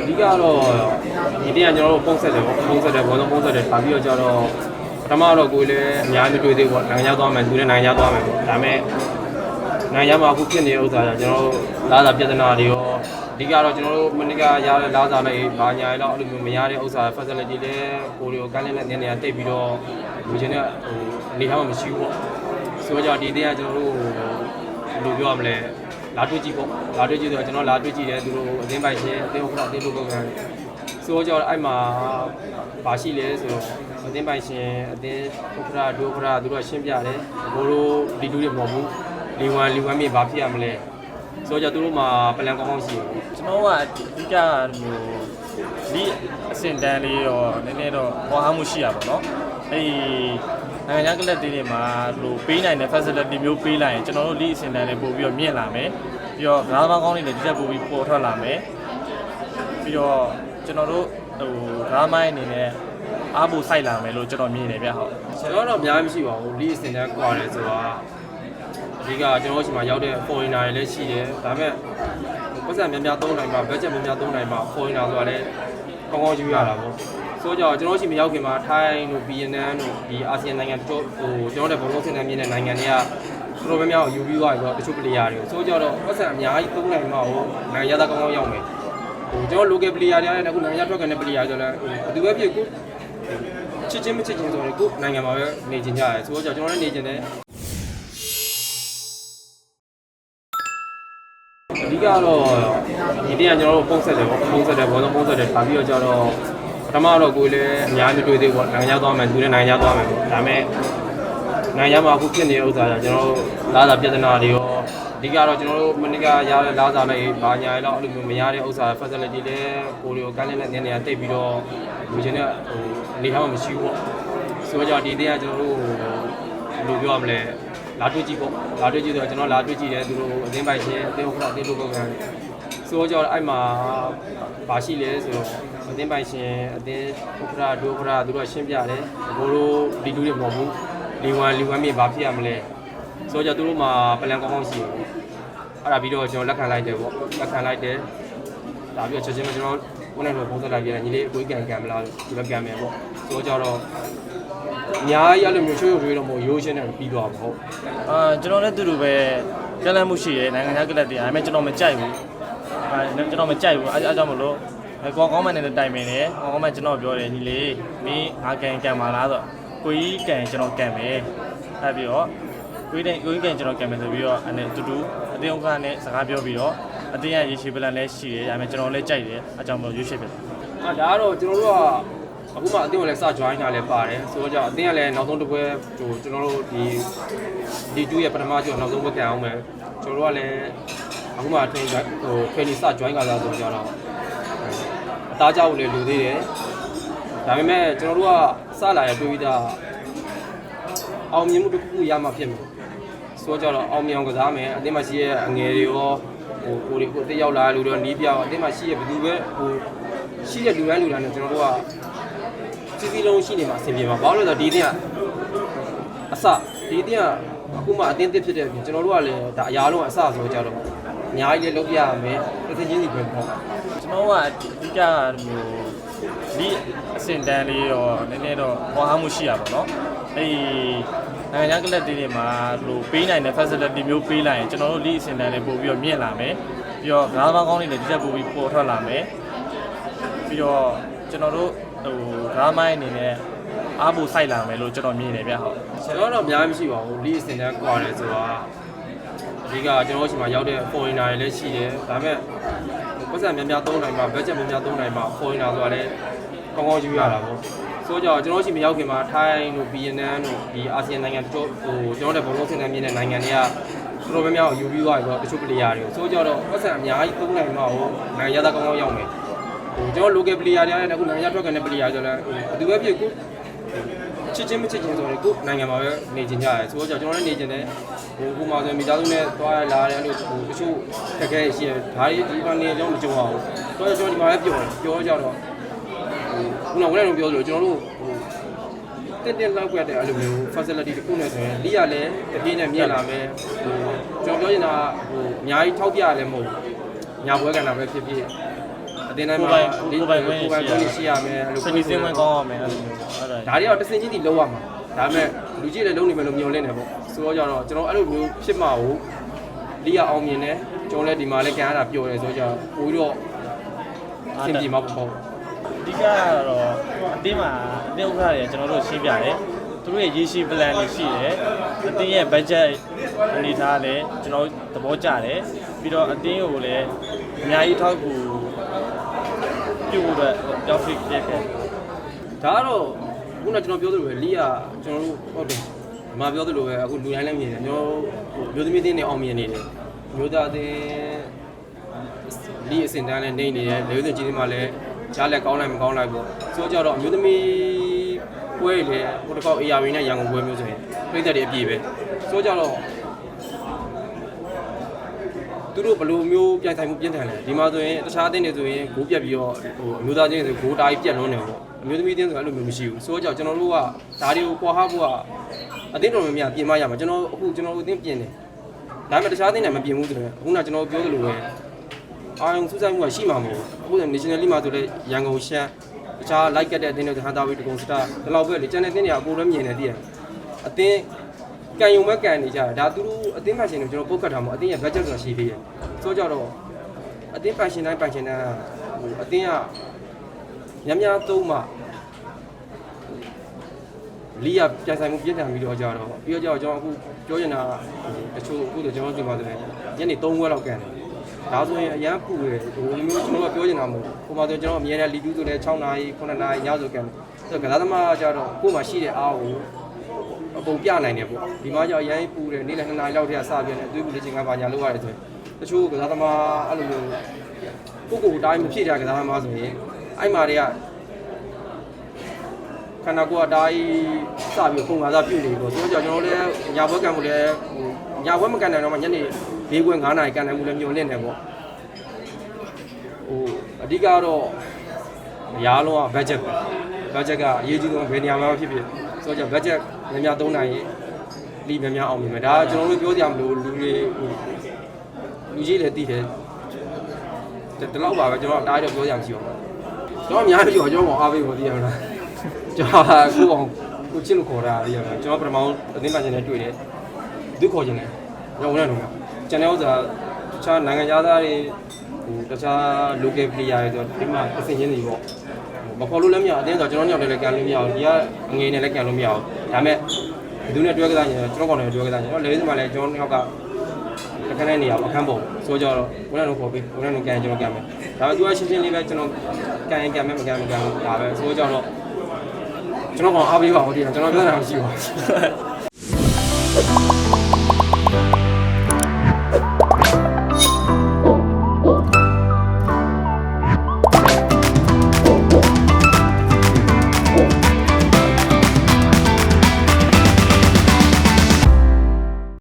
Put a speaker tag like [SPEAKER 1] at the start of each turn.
[SPEAKER 1] အဓိကတော့ဒီတင်ကကျွန်တော်တို့ပုံဆက်တယ်ပေါ့ပုံဆက်တယ်ဘောလုံးပုံဆက်တယ်ဒါပြီးတော့ကျတော့ပထမတော့ကိုယ်လည်းအများကြီးတွေ့သေးပေါ့နိုင်ငံခြားသွားမယ်သူလည်းနိုင်ငံခြားသွားမယ်ပေါ့ဒါပေမဲ့နိုင်ငံခြားမှာအခုဖြစ်နေတဲ့ဥစ္စာကကျွန်တော်တို့လာတာပြဿနာတွေရောအဓိကတော့ကျွန်တော်တို့မနစ်ကရတဲ့လာစားလိုက်ဘာညာရတော့အဲ့လိုမျိုးမရတဲ့ဥစ္စာ facility လည်းကိုယ်တွေကိုကမ်းလှမ်းတဲ့နေနေရာတိတ်ပြီးတော့လူချင်းတဲ့ဟိုအနေထားမှမရှိဘူးပေါ့ဆိုတော့ဒီတင်ကကျွန်တော်တို့ဘယ်လိုပြောရမလဲ လာတွေ့ကြည့်ပေါ့လာတွေ့ကြည့်ဆိုတော့ကျွန်တော်လာတွေ့ကြည့်တယ်သူတို့အသင်းပိုင်ရှင်အသင်းဥက္ကဋ္ဌအသင်းလူပုဂ္ဂိုလ်ဆိုတော့အဲ့မှာဘာရှိလဲဆိုတော့အသင်းပိုင်ရှင်အသင်းဥက္ကဋ္ဌဒုဥက္ကဋ္ဌသူတို့ရှင်းပြတယ်ဘိုးတို့ဒီလူတွေမဟုတ်ဘူးလီဝမ်လီဝမ်မြေဘာဖြစ်ရမလဲဆိုတော့သူတို့မှာပလန်ကောင်းကောင်းရှိတယ်
[SPEAKER 2] ကျွန်တော်ကအဓိကမျိုးဒီအစင်တန်းလေးရောနည်းနည်းတော့ဟောအားမှုရှိရပါတော့အဲ့ဒီ နိုင်ငံခြားကလပ်တွေမှာလို့ပေးနိုင်တဲ့ facility မျိုးပေးလိုက်ရင်ကျွန်တော်တို့ဒီအစင်တန်းလေးပို့ပြီးတော့မြင့်လာမယ်ပြီးတော့ငါးပါးကောင်းတွေလည်းဒီတက်ပို့ပြီးပေါ်ထွက်လာမယ်ပြီးတော့ကျွန်တော်တို့ဟိုငါးမိုင်းအနေနဲ့အားပိုစိုက်လာမယ်လို့ကျွန်တော်မြင်တယ်ဗျဟုတ်
[SPEAKER 1] ကျွန်တော်တော့အများကြီးမရှိပါဘူးလီအစင်တန်းကွာတယ်ဆိုတာအဓိကကျွန်တော်တို့ရှိမှရောက်တဲ့ foreigner တွေလည်းရှိတယ်ဒါပေမဲ့ပတ်စံများများသုံးနိုင်မှာ budget များများသုံးနိုင်မှာ foreigner ဆိုတာလည်းကောင်းကောင်းယူရတာပေါ့ ဆိုတော့ကျွန်တော်ရှိမရောက်ခင်မှာထိုင်းတို့ဗီယက်နမ်တို့ဒီအာဆီယံနိုင်ငံတို့ဟိုကျွန်တော်တို့ဘုံလုံးစင်တန်းမြင့်တဲ့နိုင်ငံတွေကတော်တော်များများကိုယူပြီးသွားပြီဆိုတော့တချို့ player တွေကိုဆိုတော့ပတ်စံအများကြီးသုံးနိုင်မှာဟိုနိုင်ငံရသားကောင်းကောင်းရောက်မယ်ဟိုကျွန်တော် local player တွေလည်းအခုနိုင်ငံထွက်ကနေ player ဆိုတော့ဘယ်သူပဲဖြစ်ကိုချစ်ချင်းမချစ်ချင်းဆိုတော့ကိုယ်နိုင်ငံမှာပဲနေကြကြရဲဆိုတော့ကျွန်တော်လည်းနေကြတယ်အဓိကတော့ဒီတင်ကကျွန်တော်တို့ပုံဆက်တယ်ပေါ့ပုံဆက်တယ်ဘောလုံးပုံဆက်တယ်ဒါပြီးတော့ကျတော့ ပထမတော့ကိုယ်လည်းအများကြီးတွေ့သေးပေါ့နိုင်ငံခြားသွားမယ်သူလည်းနိုင်ငံခြားသွားမယ်ပေါ့ဒါပေမဲ့နိုင်ငံခြားမှာအခုဖြစ်နေတဲ့ဥစ္စာကကျွန်တော်တို့လာတာပြဿနာတွေရောအဓိကတော့ကျွန်တော်တို့မနစ်ကရတဲ့လာစားလိုက်ဘာညာရတော့အဲ့လိုမျိုးမရတဲ့ဥစ္စာ facility လည်းကိုယ်တွေကိုကမ်းလှမ်းတဲ့နေနေရာတိတ်ပြီးတော့လူချင်းတဲ့ဟိုအနေထားမှမရှိဘူးပေါ့ဆိုတော့ဒီတင်ကကျွန်တော်တို့ဘယ်လိုပြောရမလဲလာတွေ့ကြည့်ပေါ့လာတွေ့ကြည့်ဆိုတော့ကျွန်တော်လာတွေ့ကြည့်တယ်သူတို့အသင်းပိုင်ရှင်အသင်းဥက္ကဋ္ဌအသင်းလူပုဂ္ဂိုလ်ဆိုတော့အဲ့မှာဘာရှိလဲဆိုတော့အသင်းပိုင်ရှင်အသင်းဥက္ကဋ္ဌဒုဥက္ကဋ္ဌသူတို့ရှင်းပြတယ်ဘိုးတို့ဒီလူတွေမဟုတ်ဘူးလီဝမ်လီဝမ်မြေဘာဖြစ်ရမလဲဆိုတော့သူတို့မှာပလန်ကောင်းကောင်းရှိတယ်အဲ့ဒါပြီးတော့ကျွန်တော်လက်ခံလိုက်တယ်ပေါ့လက်ခံလိုက်တယ်ဒါပြီးတော့ချက်ချင်းမကျွန်တော်ကိုယ်နဲ့တော့ပုံစံလိုက်ပြတယ်ညီလေးအကိုကြီးကန်ကန်မလားလို့ဒီဘက်ကန်မယ်ပေါ့ဆိုတော့ကျတော့အများကြီးအဲ့လိုမျိုးချိုးချိုးထွေးတော့မဟုတ်ရိုးရှင်းတယ်ပြီးသွားပါဟုတ်
[SPEAKER 2] အာကျွန်တော်လည်းတူတူပဲကလန့်မှုရှိရယ်နိုင်ငံခြားကလပ်တွေဒါပေမဲ့ကျွန်တော်မကြိုက်ဘူးအာ ကျွန်တော်မကြိုက်ဘူးအဲအဲကြောင့်မလို့ကောင်းကောင်းမှန်တဲ့တိုင်ပင်တယ်ကောင်းကောင်းမှန်ကျွန်တော်ပြောတယ်ညီလေးမင်းငါကန်ကန်ပါလားဆိုတော့ကိုကြီးကန်ကျွန်တော်ကန်မယ်အဲပြီးတော့ကိုကြီးကိုကြီးကန်ကျွန်တော်ကန်မယ်ဆိုပြီးတော့အဲတူတူအတင်းဥက္ကဋ္ဌနဲ့စကားပြောပြီးတော့အတင်းရရေရှည်ပလန်လည်းရှိတယ်ဒါပေမဲ့ကျွန်တော်လည်းကြိုက်တယ်အဲကြောင့်မလို့ရွေးချယ်ဖြစ်တယ်
[SPEAKER 1] အာဒါကတော့ကျွန်တော်တို့ကအခုမှအတင်းကလည်းစ join တာလည်းပါတယ်ဆိုတော့ကြောင့်အတင်းကလည်းနောက်ဆုံးတစ်ပွဲဟိုကျွန်တော်တို့ဒီဒီ2ရဲ့ပထမကျော်နောက်ဆုံးပွဲကန်အောင်မယ်ကျွန်တော်တို့ကလည်း အခုမှ train ဟို training စ join ကြတာဆိုတော့ကြောင့်အသားကြောက်လည်းလူသေးတယ်ဒါပေမဲ့ကျွန်တော်တို့ကစလာရတွေးပြီးသားအောင်မြင်မှုတစ်ခုရမှဖြစ်မယ်ဆိုတော့ကြောင့်အောင်မြင်အောင်ကစားမယ်အတင်းမှာရှိရဲ့အငယ်တွေရောဟိုကိုတွေကိုအတင်းရောက်လာလူတွေနီးပြအောင်အတင်းမှာရှိရဲ့ဘယ်သူပဲဟိုရှိတဲ့လူတိုင်းလူတိုင်းနဲ့ကျွန်တော်တို့ကစီစီလုံးရှိနေမှာအဆင်ပြေမှာဘာလို့လဲဆိုတော့ဒီအတင်းကအစဒီအတင်းကအခုမှအတင်းတစ်ဖြစ်တဲ့အပြင်ကျွန်တော်တို့ကလည်းဒါအရာလုံးကအစဆိုကြတော့ အများကြီးလည်းလုပ်ပြရမယ်တစ်သိချင်းစီပဲပေါ့
[SPEAKER 2] ကျွန်တော်ကအဓိကမျိုးဒီအစင်တန်းလေးရောနည်းနည်းတော့ဟောအားမှုရှိရပါတော့အဲ့ဒီနိုင်ငံခြားကလပ်တွေမှာလို့ပေးနိုင်တဲ့ facility မျိုးပေးလိုက်ရင်ကျွန်တော်တို့ဒီအစင်တန်းလေးပို့ပြီးတော့မြင့်လာမယ်ပြီးတော့ငါးပါးကောင်းတွေလည်းဒီတက်ပို့ပြီးပေါ်ထွက်လာမယ်ပြီးတော့ကျွန်တော်တို့ဟိုငါးမိုင်းအနေနဲ့အားပိုစိုက်လာမယ်လို့ကျွန်တော်မြင်တယ်ဗျဟုတ်
[SPEAKER 1] ကျွန်တော်တော့အများကြီးမရှိပါဘူးလီအစင်တန်းကွာတယ်ဆိုတာအ ဓိကကျွန်တော်တို့ရှိမှရောက်တဲ့ foreigner တွေလည်းရှိတယ်ဒါပေမဲ့ပတ်စံများများသုံးနိုင်မှာ budget များများသုံးနိုင်မှာ foreigner ဆိုတာလည်းကောင်းကောင်းယူရတာပေါ့ဆိုတော့ကျွန်တော်ရှိမရောက်ခင်မှာထိုင်းတို့ဗီယက်နမ်တို့ဒီအာဆီယံနိုင်ငံတို့ဟိုကျွန်တော်တို့ဘုံလုံးစင်တန်းမြင့်တဲ့နိုင်ငံတွေကတော်တော်များများကိုယူပြီးသွားပြီဆိုတော့တချို့ player တွေကိုဆိုတော့ပတ်စံအများကြီးသုံးနိုင်မှာဟိုနိုင်ငံရသားကောင်းကောင်းရောက်မယ်ဟိုကျွန်တော် local player တွေလည်းအခုနိုင်ငံထွက်ကနေ player ဆိုတော့ဘယ်သူပဲဖြစ်ကို ချစ်ချင်းမချစ်ချင်းဆိုတော့ကိုယ်နိုင်ငံမှာပဲနေကြကြရဲဆိုတော့ကျွန်တော်လည်းနေကြတယ်ဟိုကိုမှဆိုမိသားစုနဲ့သွားရလာတယ်အဲ့လိုဟိုတချို့ခက်ခဲရှိတယ်ဒါတွေဒီကနေအကြောင်းမကြုံအောင်ဆိုတော့ကျွန်တော်ဒီမှာလည်းပြောတယ်ပြောကြတော့ဟိုခုနကလည်းပြောသလိုကျွန်တော်တို့ဟိုတက်တက်လောက်ွက်တဲ့အဲ့လိုမျိုး facility တစ်ခုနဲ့ဆိုရင်လိရလည်းတပြေးနဲ့မြင်လာမယ်ဟိုကျွန်တော်ပြောချင်တာဟိုအများကြီးထောက်ပြရလည်းမဟုတ်ညာပွဲကဏ္ဍပဲဖြစ်ဖြစ် အအတင်းတိုင်း
[SPEAKER 2] ကို
[SPEAKER 1] မှာ
[SPEAKER 2] ယ်ပိုင်ကိုယ်ပိုင်ခွင့်
[SPEAKER 1] ကိုယ်ပိုင်ခွင့်ရှိရမယ်အဲ့လို
[SPEAKER 2] စနေစင်းဝင်ကောင်းအောင်မယ်အဲ့လိုမျိုးအဲ့ဒါ
[SPEAKER 1] ဒါတွေကတော့တစ်စင်ချင်းတီလောက်ရမှာဒါပေမဲ့လူကြီးလည်းလုံးနေမယ်လို့မျှော်လင့်နေပေါ့ဆိုတော့ကြတော့ကျွန်တော်အဲ့လိုမျိုးဖြစ်မှာကိုလီယာအောင်မြင်တယ်ကျွန်တော်လည်းဒီမှာလည်းကန်ရတာပျော်တယ်ဆိုတော့ပိုပြီးတော့အဆင်ပြေမှာပေါ့
[SPEAKER 2] အဓိကကတော့အတင်းမှာအတင်းဥက္ကဋ္ဌတွေကျွန်တော်တို့ရှင်းပြတယ်သူတို့ရဲ့ရေရှည် plan တွေရှိတယ်အတင်းရဲ့ budget အနေထားလည်းကျွန်တော်သဘောကျတယ်ပြီးတော့အတင်းကိုလည်းအများကြီးထောက်ကူ ပြုဖို့အတွက်ပြောင်းဖြစ်ပြခဲ့
[SPEAKER 1] ဒါကတော့ခုနကျွန်တော်ပြောသလိုပဲလီယာကျွန်တော်တို့ဟုတ်တယ်ဒီမှာပြောသလိုပဲအခုလူတိုင်းလည်းမြင်တယ်ကျွန်တော်မျိုးသမီးတင်းနေအောင်မြင်နေတယ်မျိုးသားတင်းလီအစင်တန်းလည်းနေနေတယ်လေဦးစင်ကြီးတွေမှာလည်းကြားလက်ကောင်းလိုက်မကောင်းလိုက်ပေါ့ဆိုတော့ကြတော့မျိုးသမီးပွဲလေဟိုတစ်ခေါက် AR နဲ့ရန်ကုန်ပွဲမျိုးဆိုရင်ပြိသက်တွေအပြည့်ပဲဆိုတော့ကြတော့ သူတို့ဘယ်လိုမျိုးပြိုင်ဆိုင်မှုပြင်းထန်လဲဒီမှာဆိုရင်တခြားအသင်းတွေဆိုရင်ဂိုးပြတ်ပြီးတော့ဟိုအမျိုးသားချင်းဆိုဂိုးတားကြီးပြတ်လုံးနေပေါ့အမျိုးသမီးအသင်းဆိုအဲ့လိုမျိုးမရှိဘူးဆိုတော့ကြောင့်ကျွန်တော်တို့ကဒါတွေကိုကွာဟဖို့ကအသင်းတော်များများပြင်မရမှာကျွန်တော်အခုကျွန်တော်တို့အသင်းပြင်တယ်ဒါပေမဲ့တခြားအသင်းတွေမပြင်ဘူးဆိုရင်အခုနကကျွန်တော်ပြောသလိုပဲအာယုံစူးစိုက်မှုကရှိမှာမဟုတ်ဘူးအခု National League မှာဆိုလဲရန်ကုန်ရှမ်းတခြား like ကတဲ့အသင်းတွေဟန်တာဝေးတကုံစတာဒီလောက်ပဲလေကျန်တဲ့အသင်းတွေကအပေါ်လည်းမြင်နေတည်းရအသင်း ကန်ယုံမဲ့ကန်နေကြတာဒါသူတို့အသင်းဖန်ရှင်တွေကျွန်တော်ပုတ်ကတ်ထားမှာအသင်းရဲ့ budget ဆိုတာရှိသေးတယ်ဆိုတော့ကြတော့အသင်းဖန်ရှင်တိုင်းဖန်ရှင်တိုင်းဟိုအသင်းကညများသုံးမှလီယာပြန်ဆိုင်မှုပြည့်ထန်ပြီးတော့ကြတော့ပြီးတော့ကြတော့ကျွန်တော်အခုပြောချင်တာတချို့အခုဆိုကျွန်တော်ဒီမှာဆိုရင်ညနေ3ခွဲလောက်ကန်တယ်ဒါဆိုရင်အရန်ပူတယ်ဟိုမျိုးကျွန်တော်ကပြောချင်တာမဟုတ်ဘူးဟိုမှာဆိုကျွန်တော်အမြဲတမ်းလီတူးဆိုလဲ6နာရီ9နာရီညဆိုကန်တယ်ဆိုတော့ကစားသမားကကြတော့ကို့မှာရှိတဲ့အားကို အပုံပြနိုင်တယ်ပေါ့ဒီမှာကျတော့အရန်ပူတယ်နေ့လယ်2နာရီလောက်တည်းကစပြနေတယ်သွေးပူလေးချင်းကပါညာလောက်ရတယ်ဆိုရင်တချို့ကစားသမားအဲ့လိုမျိုးကိုကိုတိုင်းမဖြစ်ကြကစားသမားဆိုရင်အဲ့မှာတွေကခန္ဓာကိုယ်ကဒါကြီးစပြီးပုံကားစားပြုတ်နေပြီပေါ့ဆိုတော့ကျွန်တော်လည်းညာဘွက်ကန်မှုလည်းဟိုညာဘွက်မကန်နိုင်တော့မှညနေ၄ခွဲ9နာရီကန်နိုင်မှုလည်းမျောလင့်တယ်ပေါ့ဟိုအဓိကတော့အများလုံးက budget ပဲ budget ကအရေးကြီးဆုံးဘယ်နေရာမှာဖြစ်ဖြစ်ဆိုတော့ budget များများသုံးနိုင်ရင်လီများများအောင်မြင်မယ်ဒါကကျွန်တော်တို့ပြောကြမလို့လူတွေဟိုလူကြီးလည်းတည်တယ်ဒီလောက်ပါပဲကျွန်တော်တားရတော့ပြောကြမှရှိအောင်ကျွန်တော်အများကြီးပြောကျွန်တော်အားပေးဖို့တည်ရမလားကျွန်တော်ကိုအောင်ကိုချစ်လို့ခေါ်တာရရမယ်ကျွန်တော်ပထမဆုံးအသိမှန်ချင်တဲ့တွေ့တယ်သူခေါ်ချင်တယ်ကျွန်တော်ဝင်တော့ကျန်တဲ့ဥစ္စာတခြားနိုင်ငံသားတွေဟိုတခြား local player တွေဆိုဒီမှာအဆင်ချင်းတွေပေါ့မခေါ်လို့လည်းမရအတင်းဆိုကျွန်တော်ညောင်တယ်လည်းကန်လို့မရဘူးဒီကအငွေနဲ့လည်းကန်လို့မရဘူး ဒါပေမဲ့ဘယ်သူနဲ့တွဲကြတာညကျွန်တော်ကောင်နဲ့တွဲကြတာညကျွန်တော်လေဒီမှာလည်းကျွန်တော်ညောက်ကအခန်းထဲနေရအခန်းပုံဆိုကြတော့ဝင်တော့ခေါ်ပြီးဝင်တော့ကန်ကျွန်တော်ကန်မယ်ဒါပေမဲ့သူကရှင်းရှင်းလေးပဲကျွန်တော်ကန်ရင်ကန်မယ်မကန်မကန်ဘူးဒါပဲဆိုကြတော့ကျွန်တော်ကအားပေးပါဦးဒီကကျွန်တော်ပြောတာမရှိပါဘူး